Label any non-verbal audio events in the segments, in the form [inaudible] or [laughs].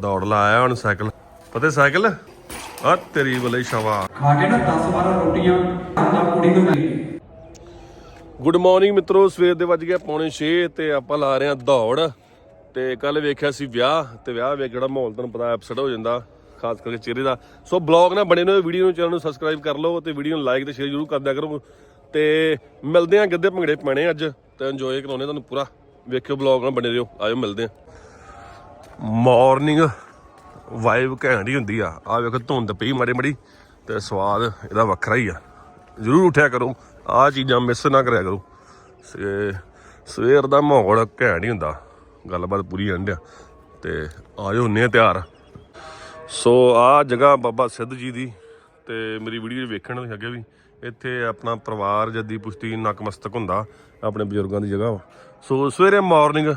ਦੌੜ ਲਾਇਆ ਹੁਣ ਸਾਈਕਲ। ਪਤਾ ਸਾਈਕਲ? ਆ ਤੇਰੀ ਬਲੇ ਸ਼ਵਾ ਖਾ ਕੇ ਨਾ 10 12 ਰੋਟੀਆਂ ਤਾਂ ਕੁੜੀ ਨੂੰ ਮਿਲੀ ਗੁੱਡ ਮਾਰਨਿੰਗ ਮਿੱਤਰੋ ਸਵੇਰ ਦੇ ਵੱਜ ਗਿਆ ਪੌਣੇ 6 ਤੇ ਆਪਾਂ ਲਾ ਰਹੇ ਹਾਂ ਦੌੜ। ਤੇ ਕੱਲ ਵੇਖਿਆ ਸੀ ਵਿਆਹ ਤੇ ਵਿਆਹ ਵੇਖ ਜਿਹੜਾ ਮਾਹੌਲ ਤੁਹਾਨੂੰ ਪਤਾ ਐਪਸੈਟ ਹੋ ਜਾਂਦਾ ਖਾਸ ਕਰਕੇ ਚਿਹਰੇ ਦਾ। ਸੋ ਬਲੌਗ ਨਾ ਬਣੇ ਨੇ ਵੀਡੀਓ ਨੂੰ ਚੈਨਲ ਨੂੰ ਸਬਸਕ੍ਰਾਈਬ ਕਰ ਲਓ ਤੇ ਵੀਡੀਓ ਨੂੰ ਲਾਈਕ ਤੇ ਸ਼ੇਅਰ ਜ਼ਰੂਰ ਕਰ ਦਿਆ ਕਰੋ। ਤੇ ਮਿਲਦੇ ਆਂ ਗੱਦੇ ਭੰਗੜੇ ਪੈਣੇ ਅੱਜ ਤੇ ਇੰਜੋਏ ਕਰਾਉਣੇ ਤੁਹਾਨੂੰ ਪੂਰਾ। ਵੇਖਿਓ ਬਲੌਗ ਨਾਲ ਬਣੇ ਰਹੋ ਆਇਓ ਮਿਲਦੇ ਆਂ ਮਾਰਨਿੰਗ ਵਾਈਬ ਘੈਂਟ ਹੀ ਹੁੰਦੀ ਆ। ਆ ਵੇਖੋ, ਧੁੰਦ ਪਈ ਮਾੜੀ ਮਾੜੀ ਤੇ ਸਵਾਦ ਇਹਦਾ ਵੱਖਰਾ ਹੀ ਆ। ਜ਼ਰੂਰ ਉਠਿਆ ਕਰੋ। ਆ ਚੀਜ਼ਾਂ ਮਿਸ ਨਾ ਕਰਿਆ ਕਰੋ। ਸੇ- ਸਵੇਰ ਦਾ ਮਾਹੌਲ ਘੈਂਟ ਹੀ ਹੁੰਦਾ। ਗੱਲਬਾਤ ਪੂਰੀ ਐਂਡ ਆ। ਤੇ ਆਜੋ ਹੁੰਨੇ ਆ ਤਿਆਰ। ਸੋ ਆ ਜਗ੍ਹਾ ਬਾਬਾ ਸਿੱਧ ਜੀ ਦੀ ਤੇ ਮੇਰੀ ਵੀਡੀਓ ਵੇਖਣ ਤੁਸੀਂ ਅੱਗੇ ਵੀ। ਇੱਥੇ ਆਪਣਾ ਪਰਿਵਾਰ ਜੱਦੀ ਪੁਸ਼ਤੀ ਨਕਮਸਤਕ ਹੁੰਦਾ। ਆਪਣੇ ਬਜ਼ੁਰਗਾਂ ਦੀ ਜਗ੍ਹਾ ਵਾ। ਸੋ ਸਵੇਰੇ ਮਾਰਨਿੰਗ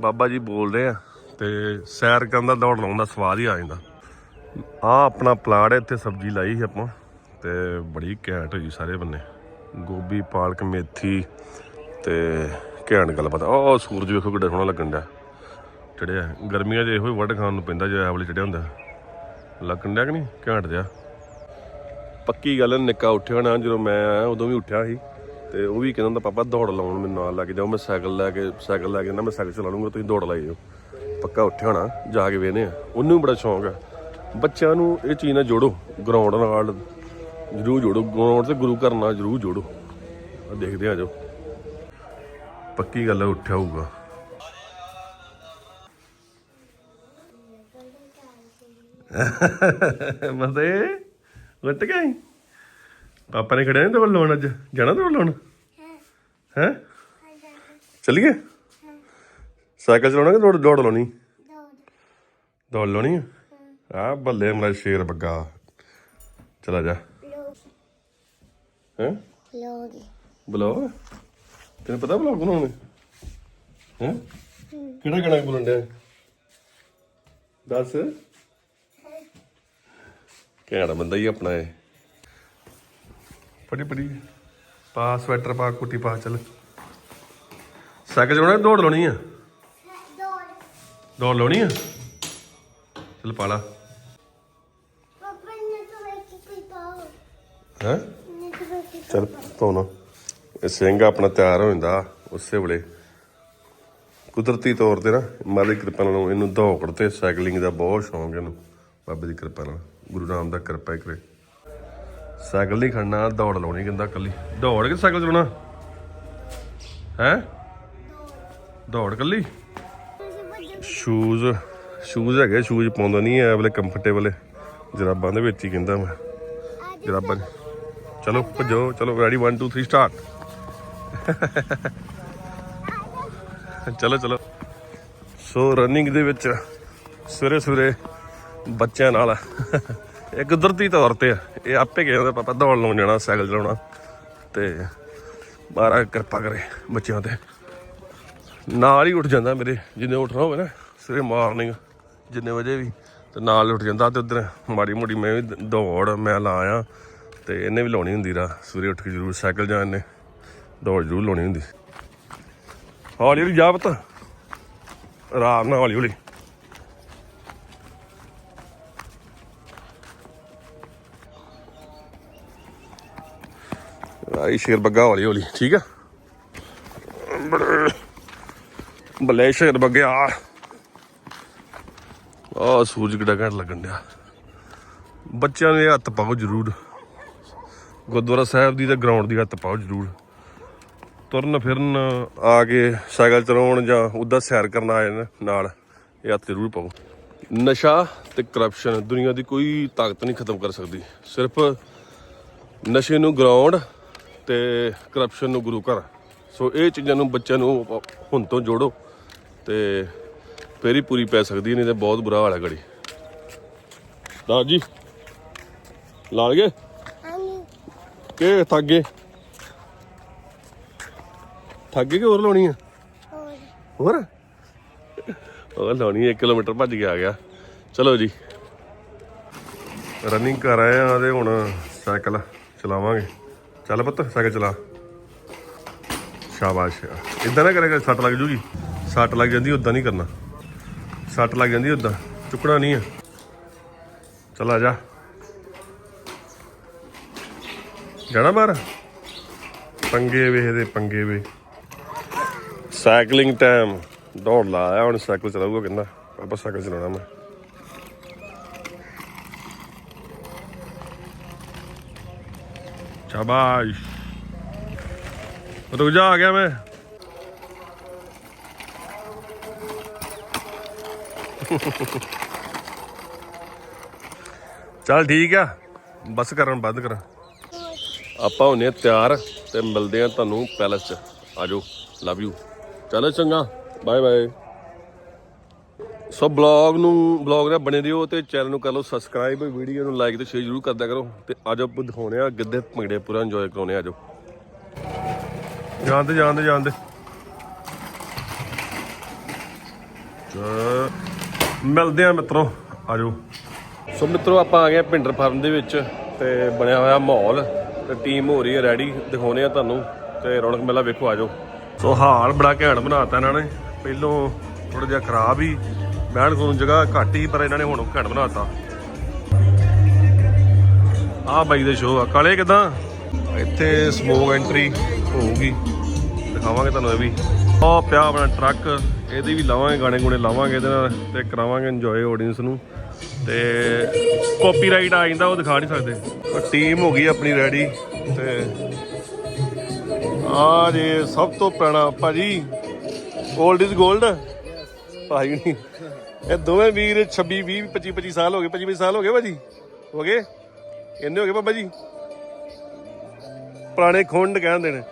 ਬਾਬਾ ਜੀ ਬੋਲ ਰਹੇ ਆ। ਤੇ ਸੈਰ ਕਰਨ ਦਾ ਦੌੜ ਲਾਉਣ ਦਾ ਸਵਾਦ ਹੀ ਆ ਜਾਂਦਾ। ਆ ਆਪਣਾ ਪਲਾਟ ਇੱਥੇ ਸਬਜ਼ੀ ਲਾਈ ਸੀ ਆਪਾਂ ਤੇ ਬੜੀ ਘੈਂਟ ਹੋਈ ਸਾਰੇ ਬੰਨੇ। ਗੋਭੀ ਪਾਲਕ ਮੇਥੀ ਤੇ ਘੈਂਟ ਗੱਲ ਪਤਾ ਉਹ ਸੂਰਜ ਵੇਖੋ ਕਿੱਡਾ ਸੋਹਣਾ ਲੱਗਣ ਡਿਆ। ਚੜਿਆ। ਗਰਮੀਆਂ 'ਚ ਇਹੋ ਹੀ ਵੱਢ ਖਾਣ ਨੂੰ ਪੈਂਦਾ ਜੇ ਆਵਲੇ ਚੜਿਆ ਹੁੰਦਾ। ਲੱਗਣ ਡਿਆ ਕਿ ਨਹੀਂ? ਘੈਂਟ ਜਿਹਾ। ਪੱਕੀ ਗੱਲ ਹੈ, ਨਿੱਕਾ ਉੱਠਿਆ ਨਾ ਜਦੋਂ ਮੈਂ ਆਇਆ ਉਦੋਂ ਵੀ ਉੱਠਿਆ ਸੀ। ਤੇ ਉਹ ਵੀ ਕਹਿੰਦਾ ਹੁੰਦਾ ਪਾਪਾ ਦੌੜ ਲਾਉਣ ਮੈਨੂੰ ਨਾਲ ਲੈ ਕੇ ਜਾਓ। ਮੈਂ ਸਾਈਕਲ ਲੈ ਕੇ ਸਾਈਕਲ ਲੈ ਕੇ ਨਾ ਮੈਂ ਸਾਈਕਲ ਚਲਾ ਲੂੰਗਾ ਤੁਸੀਂ ਦੌੜ ਲਾਈ ਜਾਓ। ਪੱਕਾ ਉੱਠਿਆ ਹੋਣਾ ਜਾ ਕੇ ਵੇਨੇ ਆ ਉਹਨੂੰ ਵੀ ਬੜਾ ਸ਼ੌਂਕ ਹੈ ਬੱਚਿਆਂ ਨੂੰ ਇਹ ਚੀਜ਼ ਨਾਲ ਜੋੜੋ ਗਰਾਊਂਡ ਨਾਲ ਜ਼ਰੂਰ ਜੋੜੋ। ਗਰਾਊਂਡ ਤੇ ਗੁਰੂ ਘਰ ਨਾਲ ਜ਼ਰੂਰ ਜੋੜੋ। ਆ ਦੇਖਦੇ ਆ ਜਾਓ ਪੱਕੀ ਗੱਲ ਹੈ ਉੱਠਿਆ ਹੋਊਗਾ। ਮਤੇ ਉੱਠ ਗਈ ਪਾਪਾ ਨੇ ਖੜਿਆ ਨਹੀਂ ਦੌੜ ਲਾਉਣ ਅੱਜ? ਜਾਣਾ ਦੌੜ ਲਾਉਣ? ਹੈ। ਚੱਲੀਏ? ਸਾਈਕਲ ਚਲਾਉਣਾ ਕਿ ਦੌੜ ਦੌੜ ਲਾਉਣੀ? ਦੌੜ। ਲਾਉਣੀ ਆ? ਆ ਬੱਲੇ ਮੇਰਾ ਸ਼ੇਰ ਬੱਗਾ। ਚਲਾ ਜਾ। ਹੈ? ਲੋਗ ਬਲੌਗ ਤੈਨੂੰ ਪਤਾ ਬਲੌਗ ਬਣਾਉਣੇ ਹੈ? ਕਿਹੜਾ ਗਾਣਾ ਬੋਲਣ ਡਿਆ? ਦੱਸ। ਕਿਹੜਾ ਬੰਦਾ ਹੀ ਆਪਣਾ ਇਹ। ਪੜੀ ਪੜੀ ਪਾ ਸਵੈਟਰ ਪਾ ਕੁੱਟੀ ਪਾ ਚੱਲ। ਸਾਈਕਲ ਚਲਾਉਣਾ ਦੌੜ ਲਾਉਣੀ ਆ? ਦੌੜ ਲਾਉਣੀ ਆ? ਚੱਲ ਪਾ ਲਾ। ਪਾਪਾ ਨੇ ਤਾਂ ਵੇਖੀ ਕੋਈ ਪਾਓ। ਹੈ? ਨੇ ਤਾਂ ਵੇਖੀ ਚੱਲ ਧੋਣਾ। ਇਹ ਸਿੰਘ ਆਪਣਾ ਤਿਆਰ ਹੋ ਜਾਂਦਾ ਉਸੇ ਵੇਲੇ। ਕੁਦਰਤੀ ਤੌਰ ਤੇ ਨਾ ਮਾਲੀ ਕਿਰਪਾ ਨਾਲ ਇਹਨੂੰ ਦੌੜ ਤੇ ਸਾਈਕਲਿੰਗ ਦਾ ਬਹੁਤ ਸ਼ੌਂਕ ਇਹਨੂੰ। ਬਾਬੇ ਦੀ ਕਿਰਪਾ ਨਾਲ। ਗੁਰੂ ਰਾਮ ਦਾ ਕਿਰਪਾ ਹੀ ਕਰੇ। ਸਾਈਕਲ ਨਹੀਂ ਖੜਨਾ ਦੌੜ ਲਾਉਣੀ ਕਹਿੰਦਾ ਕੱਲੀ ਦੌੜ ਕੇ ਸਾਈਕਲ ਚਲਾਉਣਾ? ਹੈ? ਦੌੜ। ਕੱਲੀ ਸ਼ੂਜ਼ ਸ਼ੂਜ਼ ਹੈਗੇ ਸ਼ੂਜ਼ ਪਾਉਂਦਾ ਨਹੀਂ ਐ, ਵੇਲੇ ਕੰਫਰਟੇਬਲ ਜਰਾਬਾਂ ਦੇ ਵਿੱਚ ਹੀ ਕਹਿੰਦਾ ਮੈਂ। ਜਰਾਬਾਂ ਚਲੋ, ਭੱਜੋ, ਚਲੋ ਰੈਡੀ 1 2 3 ਸਟਾਰਟ ਚਲੋ ਚਲੋ। ਸੋ ਰਨਿੰਗ ਦੇ ਵਿੱਚ ਸਵੇਰੇ ਸਵੇਰੇ ਬੱਚਿਆਂ ਨਾਲ ਇਹ ਕੁਦਰਤੀ ਤੌਰ ਤੇ ਆ। ਇਹ ਆਪੇ ਕਹਿੰਦੇ ਪਾਪਾ, ਦੌੜ ਲਾਉਣ ਜਾਣਾ, ਸਾਈਕਲ ਚਲਾਉਣਾ ਤੇ, ਮਹਾਰਾਜ ਕਿਰਪਾ ਕਰੇ ਬੱਚਿਆਂ ਤੇ। ਨਾਲ ਹੀ ਉੱਠ ਜਾਂਦਾ ਮੇਰੇ, ਜਿੰਨੇ ਉੱਠਣਾ ਹੋਵੇ ਨਾ ਸਵੇਰੇ ਮਾਰਨਿੰਗ, ਜਿੰਨੇ ਵਜੇ ਵੀ, ਤੇ ਨਾਲ ਉੱਠ ਜਾਂਦਾ ਤੇ ਉਧਰ ਮਾੜੀ ਮੋੜੀ ਮੈਂ ਵੀ ਦੌੜ, ਮੈਂ ਲਾਇਆ, ਤੇ ਇਹਨੇ ਵੀ ਲਾਉਣੀ ਹੁੰਦੀ ਰਾ ਸਵੇਰੇ ਉੱਠ ਕੇ ਜ਼ਰੂਰ ਸਾਈਕਲ ਜਾਂ ਇਹਨੇ, ਦੌੜ ਜ਼ਰੂਰ ਲਾਉਣੀ ਹੁੰਦੀ। ਹੌਲੀ ਹੌਲੀ ਜਾ ਪਤਾ, ਆਰਾਮ ਨਾਲ ਹੌਲੀ ਹੌਲੀ। ਆਈ ਸ਼ੇਰ ਬੱਗਾ ਹੌਲੀ ਹੌਲੀ, ਠੀਕ ਆ? ਬੱਲੇ ਸ਼ੇਰ ਬੱਗਿਆ। ਆ ਸੂਰਜ ਕਿੱਡਾ ਘੈਂਟ ਲੱਗਣ ਡਿਆ। ਬੱਚਿਆਂ ਦੇ ਹੱਥ ਪਾਓ ਜ਼ਰੂਰ। ਗੁਰਦੁਆਰਾ ਸਾਹਿਬ ਦੀ ਤੇ ਗਰਾਊਂਡ ਦੀ ਹੱਥ ਪਾਓ ਜ਼ਰੂਰ। ਤੁਰਨ ਫਿਰਨ ਆ ਕੇ ਸਾਈਕਲ ਚਲਾਉਣ ਜਾਂ ਉੱਦਾਂ ਸੈਰ ਕਰਨ ਆਏ ਨੇ ਨਾਲ, ਇਹ ਹੱਥ ਜ਼ਰੂਰ ਪਾਓ। ਨਸ਼ਾ ਤੇ ਕਰਪਸ਼ਨ ਦੁਨੀਆ ਦੀ ਕੋਈ ਤਾਕਤ ਨਹੀਂ ਖਤਮ ਕਰ ਸਕਦੀ। ਸਿਰਫ ਨਸ਼ੇ ਨੂੰ ਗਰਾਊਂਡ ਤੇ ਕਰਪਸ਼ਨ ਨੂੰ ਗੁਰੂ ਘਰ। ਸੋ ਇਹ ਚੀਜ਼ਾਂ ਨੂੰ ਬੱਚਿਆਂ ਨੂੰ ਹੁਣ ਤੋਂ ਜੋੜੋ। ਤੇ ਫੇਰ ਹੀ ਪੂਰੀ ਪੈ ਸਕਦੀ ਹੈ, ਨਹੀਂ ਤੇ ਬਹੁਤ ਬੁਰਾ ਹਾਲ ਹੈ ਗੜੀ। ਦਾ ਜੀ। ਲਾ ਲਗੇ? ਆਨੀ ਥੱਕ ਗਏ ਥੱਕ ਗਏ ਕਿ ਹੋਰ ਲਾਉਣੀ ਆ? ਹੋਰ? ਹੋਰ ਲਾਉਣੀ 1 ਕਿਲੋਮੀਟਰ ਭੱਜ ਕੇ ਆ ਗਿਆ। ਚਲੋ ਜੀ। ਰਨਿੰਗ ਕਰ ਆਏ ਆ ਤੇ ਹੁਣ ਸਾਈਕਲ ਚਲਾਵਾਂਗੇ। ਚੱਲ ਪੁੱਤ ਸਾਈਕਲ ਚਲਾ। ਸ਼ਾਬਾਸ਼। ਇਦਾਂ ਨਾ ਕਰੇਗਾ ਸੱਟ ਲੱਗ ਜੂਗੀ। ਸੱਟ ਲੱਗ ਜਾਂਦੀ ਉਦਾਂ ਨਹੀਂ ਕਰਨਾ। ਸੱਟ ਲੱਗ ਜਾਂਦੀ ਉਦਾਂ ਚੁੱਕਣਾ ਨਹੀਂ ਆ। ਚੱਲ ਆ ਜਾ। ਜਾਣਾ ਬਾਹਰ? ਪੰਗੇ ਵੇਖਦੇ ਪੰਗੇ ਵੇ। ਸਾਈਕਲਿੰਗ ਟਾਈਮ ਦੌੜ ਲਾਇਆ ਹੁਣ ਸਾਈਕਲ ਚਲਾਊਗਾ ਕਹਿੰਦਾ। ਪਾਪਾ ਸਾਈਕਲ ਚਲਾਉਣਾ ਮੈਂ ਸ਼ਾਬਾਸ਼। ਰੁਕ ਜਾ ਆ ਗਿਆ ਮੈਂ। [laughs] ਚੱਲ ਠੀਕ ਆ। ਬਸ ਕਰਨ, ਬੰਦ ਕਰਾਂ ਆਪਾਂ ਹੁੰਨੇ ਆ ਤਿਆਰ ਤੇ ਮਿਲਦੇ ਆ ਤੁਹਾਨੂੰ ਪੈਲਸ 'ਚ। ਆਜੋ ਲਵ ਯੂ ਚਲੋ ਚੰਗਾ। ਬਾਏ ਬਾਏ ਸੋ ਬਲੌਗ ਨੂੰ, ਬਲੌਗ ਨਾਲ ਬਣੇ ਰਹੋ ਤੇ ਚੈਨਲ ਨੂੰ ਕਰ ਲਓ ਸਬਸਕ੍ਰਾਈਬ ਵੀਡੀਓ ਨੂੰ ਲਾਈਕ ਤੇ ਸ਼ੇਅਰ ਜ਼ਰੂਰ ਕਰਦਿਆ ਕਰੋ। ਤੇ ਆਜੋ ਆਪਾਂ ਦਿਖਾਉਣੇ ਆ ਗਿੱਧੇ ਭੰਗੜੇ ਪੂਰਾ ਇੰਜੋਏ ਕਰਾਉਣੇ ਆ, ਆਜੋ। ਜਾਂਦੇ ਜਾਂਦੇ ਜਾਂਦੇ। ਮਿਲਦੇ ਆ ਮਿੱਤਰੋ ਆਜੋ। ਸੋ ਮਿੱਤਰੋ ਆਪਾਂ ਆ ਗਏ ਆ ਭਿੰਡਰ ਫਾਰਮ ਦੇ ਵਿੱਚ ਤੇ ਬਣਿਆ ਹੋਇਆ ਮਾਹੌਲ ਤੇ ਟੀਮ ਹੋ ਰਹੀ ਹੈ ਰੈਡੀ ਦਿਖਾਉਨੇ ਆ ਤੁਹਾਨੂੰ ਤੇ ਰੌਣਕ ਮੇਲਾ ਵੇਖੋ ਆਜੋ। ਸੋ ਹਾਲ ਬੜਾ ਘੈਂਟ ਬਣਾਤਾ ਇਹਨਾਂ ਨੇ। ਪਹਿਲੋਂ ਥੋੜਾ ਜਿਹਾ ਖਰਾਬ ਹੀ ਬਹਿਣ ਨੂੰ ਜਗ੍ਹਾ ਘੱਟ ਹੀ ਪਰ ਇਹਨਾਂ ਨੇ ਹੁਣ ਘੈਂਟ ਬਣਾਤਾ ਆਹ ਬਾਈ ਦੇ ਸ਼ੋਅ ਆ। ਕਾਲੇ ਕਿਦਾਂ? ਇੱਥੇ ਸਮੋਕ ਐਂਟਰੀ ਹੋਊਗੀ। ਦਿਖਾਵਾਂਗੇ ਤੁਹਾਨੂੰ ਇਹ ਵੀ। ਉਹ ਪਿਆ ਆਪਣਾ ਟਰੱਕ ਇਹਦੇ ਵੀ ਲਾਵਾਂਗੇ, ਗਾਣੇ ਗੁਣੇ ਲਾਵਾਂਗੇ ਇਹਦੇ ਨਾਲ ਤੇ ਕਰਾਵਾਂਗੇ ਇੰਜੋਏ ਆਡੀਅנס ਨੂੰ। ਤੇ ਕਾਪੀਰਾਈਟ ਆ ਜਾਂਦਾ, ਉਹ ਦਿਖਾ ਨਹੀਂ ਸਕਦੇ। ਟੀਮ ਹੋ ਗਈ ਆਪਣੀ ਰੈਡੀ ਤੇ ਆ ਜੇ ਸਭ ਤੋਂ ਪੁਰਾਣਾ ਭਾਜੀ 올ਡ ਇਜ਼ 골ਡ ਭਾਈ ਨਹੀਂ। ਇਹ ਦੋਵੇਂ ਵੀਰ 26 20 25 25 ਸਾਲ ਹੋ ਗਏ 25 ਸਾਲ ਹੋ ਗਏ ਭਾਜੀ? ਹੋ ਗਏ? ਇੰਨੇ ਹੋ ਗਏ ਬਾਬਾ ਜੀ? ਪੁਰਾਣੇ ਖੁੰਡ ਕਹਿੰਦੇ ਨੇ।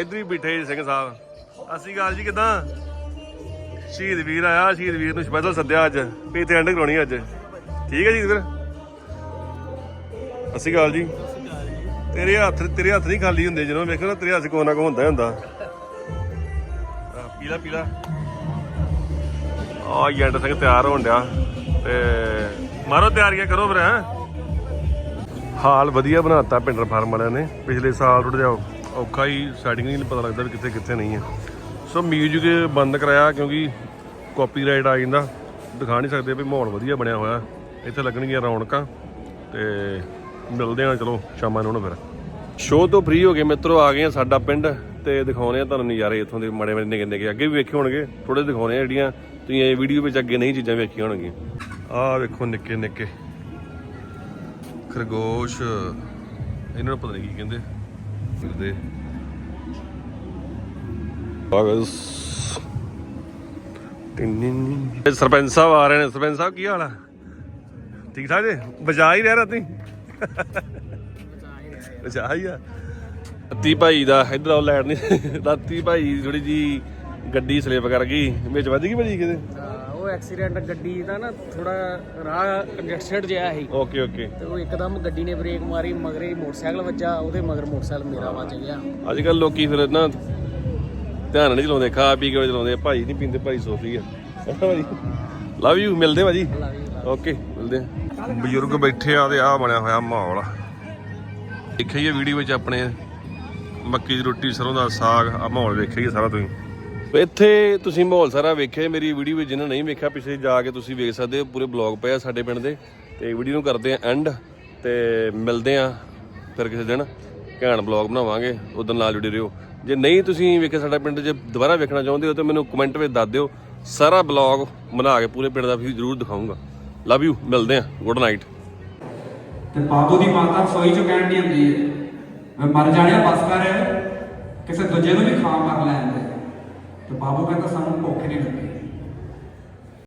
ਇੱਧਰ ਹੀ ਬਿਠੇ ਸਿੰਘ ਸਾਹਿਬ। ਅਸੀਂ ਗੱਲ ਜੀ, ਕਿਦਾਂ? ਸ਼ਹੀਦ ਵੀਰ ਆਇਆ, ਸ਼ਹੀਦ ਵੀਰ ਨੂੰ ਸਪੈਸ਼ਲ ਸੱਦਿਆ ਅੱਜ, ਵੀ ਇੱਥੇ ਐਂਡ ਕਰਾਉਣੀ ਅੱਜ। ਠੀਕ ਹੈ ਜੀ ਫਿਰ ਅਸੀਂ ਗੱਲ ਜੀ। ਤੇਰੇ ਹੱਥ ਤੇਰੇ ਹੱਥ ਨਹੀਂ ਖਾਲੀ ਹੁੰਦੇ ਜਦੋਂ ਵੇਖੋ ਨਾ ਤੇਰੇ ਹੱਥ ਕੋਨਾ ਕੋ ਹੁੰਦਾ ਹੀ ਹੁੰਦਾ। ਪੀਲਾ ਪੀਲਾ। ਆ ਜੰਡ ਸਿੰਘ ਤਿਆਰ ਹੋਣ ਡਿਆ। ਤੇ ਮਾਰੋ ਤਿਆਰੀਆਂ ਕਰੋ ਫਿਰ ਹਾਲ ਵਧੀਆ ਬਣਾਤਾ ਪਿੰਡਰ ਫਾਰਮ ਵਾਲਿਆਂ ਨੇ। ਪਿਛਲੇ ਸਾਲ ਥੋੜਾ ਜਿਹਾ ਔਖਾ ਹੀ ਸੈਟਿੰਗ ਨਹੀਂ ਪਤਾ ਲੱਗਦਾ ਵੀ ਕਿੱਥੇ ਕਿੱਥੇ ਨਹੀਂ ਹੈ ਸੋ ਮਿਊਜ਼ਿਕ ਬੰਦ ਕਰਾਇਆ ਕਿਉਂਕਿ ਕਾਪੀਰਾਈਟ ਆ ਜਾਂਦਾ। ਦਿਖਾ ਨਹੀਂ ਸਕਦੇ ਵੀ ਮਾਹੌਲ ਵਧੀਆ ਬਣਿਆ ਹੋਇਆ। ਇੱਥੇ ਲੱਗਣਗੀਆਂ ਰੌਣਕਾਂ ਤੇ ਮਿਲਦੇ ਹਾਂ ਚਲੋ ਸ਼ਾਮਾਂ ਨੂੰ ਫਿਰ। ਸ਼ੋਅ ਤੋਂ ਫ੍ਰੀ ਹੋ ਗਏ ਮਿੱਤਰੋ, ਆ ਗਏ ਆ ਸਾਡਾ ਪਿੰਡ ਤੇ ਦਿਖਾਉਣੇ ਆ ਤੁਹਾਨੂੰ ਨਜ਼ਾਰੇ ਇੱਥੋਂ ਦੇ ਮਾੜੇ ਮਾੜੇ ਨਿੱਕੇ ਨਿੱਕੇ। ਅੱਗੇ ਵੀ ਵੇਖੇ ਹੋਣਗੇ ਥੋੜੇ ਦਿਖਾਉਣੇ ਆ ਜਿਹੜੀਆਂ ਤੁਸੀਂ ਇਹ ਵੀਡੀਓ ਵਿੱਚ ਅੱਗੇ ਨਹੀਂ ਚੀਜ਼ਾਂ ਵੇਖੀਆਂ ਹੋਣਗੀਆਂ। ਆਹ ਵੇਖੋ ਨਿੱਕੇ ਨਿੱਕੇ। ਖਰਗੋਸ਼। ਇਹਨਾਂ ਨੂੰ ਪਤਾ ਨਹੀਂ ਕੀ ਕਹਿੰਦੇ। ਫਿਰਦੇ ਬਾਗਸ ਟਿੰਨਿੰਨ ਸਰਪੰਚ ਸਾਹਿਬ ਆ ਰਹੇ ਨੇ। ਸਰਪੰਚ ਸਾਹਿਬ ਕੀ ਹਾਲ ਆ? ਠੀਕ ਠਾਕ ਜੀ? ਬਜਾ ਹੀ ਰਹਿ ਰਾਤੀ? ਬਜਾ ਹੀ ਆ ਰਾਤੀ ਭਾਈ ਦਾ ਇਧਰ ਆਉ ਲੈਟ ਨਹੀਂ। ਰਾਤੀ ਭਾਈ ਥੋੜੀ ਜੀ ਗੱਡੀ ਸਲਿਪ ਕਰ ਗਈ। ਵਿੱਚ ਵੱਜ ਗਈ ਭਾਜੀ ਕਿਤੇ? ਉਹ ਐਕਸੀਡੈਂਟ ਗੱਡੀ ਦਾ ਨਾ ਥੋੜਾ ਰਾਹ ਕੰਜਸਟਡ ਜਿਹਾ ਸੀ। Okay okay. ਤੇ ਉਹ ਇੱਕਦਮ ਗੱਡੀ ਨੇ ਬ੍ਰੇਕ ਮਾਰੀ ਮਗਰੇ ਮੋਟਰਸਾਈਕਲ ਵੱਜਾ ਉਹਦੇ ਮਗਰ ਮੋਟਰਸਾਈਕਲ ਮੇਰਾ ਵੱਜ ਗਿਆ। ਅੱਜ ਕੱਲ ਲੋਕੀ ਫਿਰ ਨਾ ਧਿਆਨ ਨਹੀਂ ਚਲਾਉਂਦੇ ਖਾ ਪੀ ਕੇ ਚਲਾਉਂਦੇ ਭਾਈ ਨਹੀਂ ਪੀਂਦੇ ਭਾਈ ਸੋਫੀ ਆ। ਲਵ ਯੂ ਮਿਲਦੇ ਭਾਜੀ। ਓਕੇ ਮਿਲਦੇ ਆ। ਬਜ਼ੁਰਗ ਬੈਠੇ ਆ ਤੇ ਆ ਬਣਿਆ ਹੋਇਆ ਮਾਹੌਲ ਦੇਖਿਆ ਹੀ ਵੀਡੀਓ ਵਿੱਚ ਆਪਣੇ ਮੱਕੀ ਦੀ ਰੋਟੀ ਸਰੋਂ ਦਾ ਸਾਗ ਆ ਮਾਹੌਲ ਵੇਖਿਆ ਹੀ ਸਾਰਾ ਤੁਸੀਂ। ਇੱਥੇ ਤੁਸੀਂ ਮਾਹੌਲ ਸਾਰਾ ਵੇਖਿਆ ਮੇਰੀ ਵੀਡੀਓ ਵਿੱਚ ਜਿਹਨਾਂ ਨਹੀਂ ਵੇਖਿਆ ਪਿੱਛੇ ਜਾ ਕੇ ਤੁਸੀਂ ਵੇਖ ਸਕਦੇ ਹੋ ਪੂਰੇ ਬਲੌਗ ਪਏ ਆ ਸਾਡੇ ਪਿੰਡ ਦੇ। ਤੇ ਵੀਡੀਓ ਨੂੰ ਕਰਦੇ ਆ ਐਂਡ ਤੇ ਮਿਲਦੇ ਆ ਫਿਰ ਕਿਸੇ ਦਿਨ। ਘੈਂਟ ਬਲੌਗ ਬਣਾਵਾਂਗੇ ਉਦੋਂ ਨਾਲ ਜੁੜੇ ਰਹੋ। ਜੇ ਨਹੀਂ ਤੁਸੀਂ ਵੇਖਿਆ ਸਾਡਾ ਪਿੰਡ, ਜੇ ਦੁਬਾਰਾ ਵੇਖਣਾ ਚਾਹੁੰਦੇ ਹੋ ਤਾਂ ਮੈਨੂੰ ਕਮੈਂਟ ਵਿੱਚ ਦੱਸ ਦਿਓ। ਸਾਰਾ ਬਲੌਗ ਬਣਾ ਕੇ ਪੂਰੇ ਪਿੰਡ ਦਾ ਵੀ ਜ਼ਰੂਰ ਦਿਖਾਊਂਗਾ। ਲਵ ਯੂ ਮਿਲਦੇ ਆ ਗੁੱਡ ਨਾਈਟ ਤੇ ਬਾਬੂ ਦੀ ਮਾਤਾ ਰਸੋਈ ਚੋਂ ਕਹਿਣ ਦੀ ਹੁੰਦੀ ਹੈ, ਮੈਂ ਮਰ ਜਾਣਿਆ ਬਸ ਕਰ, ਕਿਸੇ ਦੂਜੇ ਨੂੰ ਵੀ ਖਾ ਮਰ ਲੈਂਦੇ ਤੇ ਬਾਬੂ ਕਹਿੰਦਾ, ਸਾਨੂੰ ਭੁੱਖ ਨਹੀਂ ਲੱਗੀ।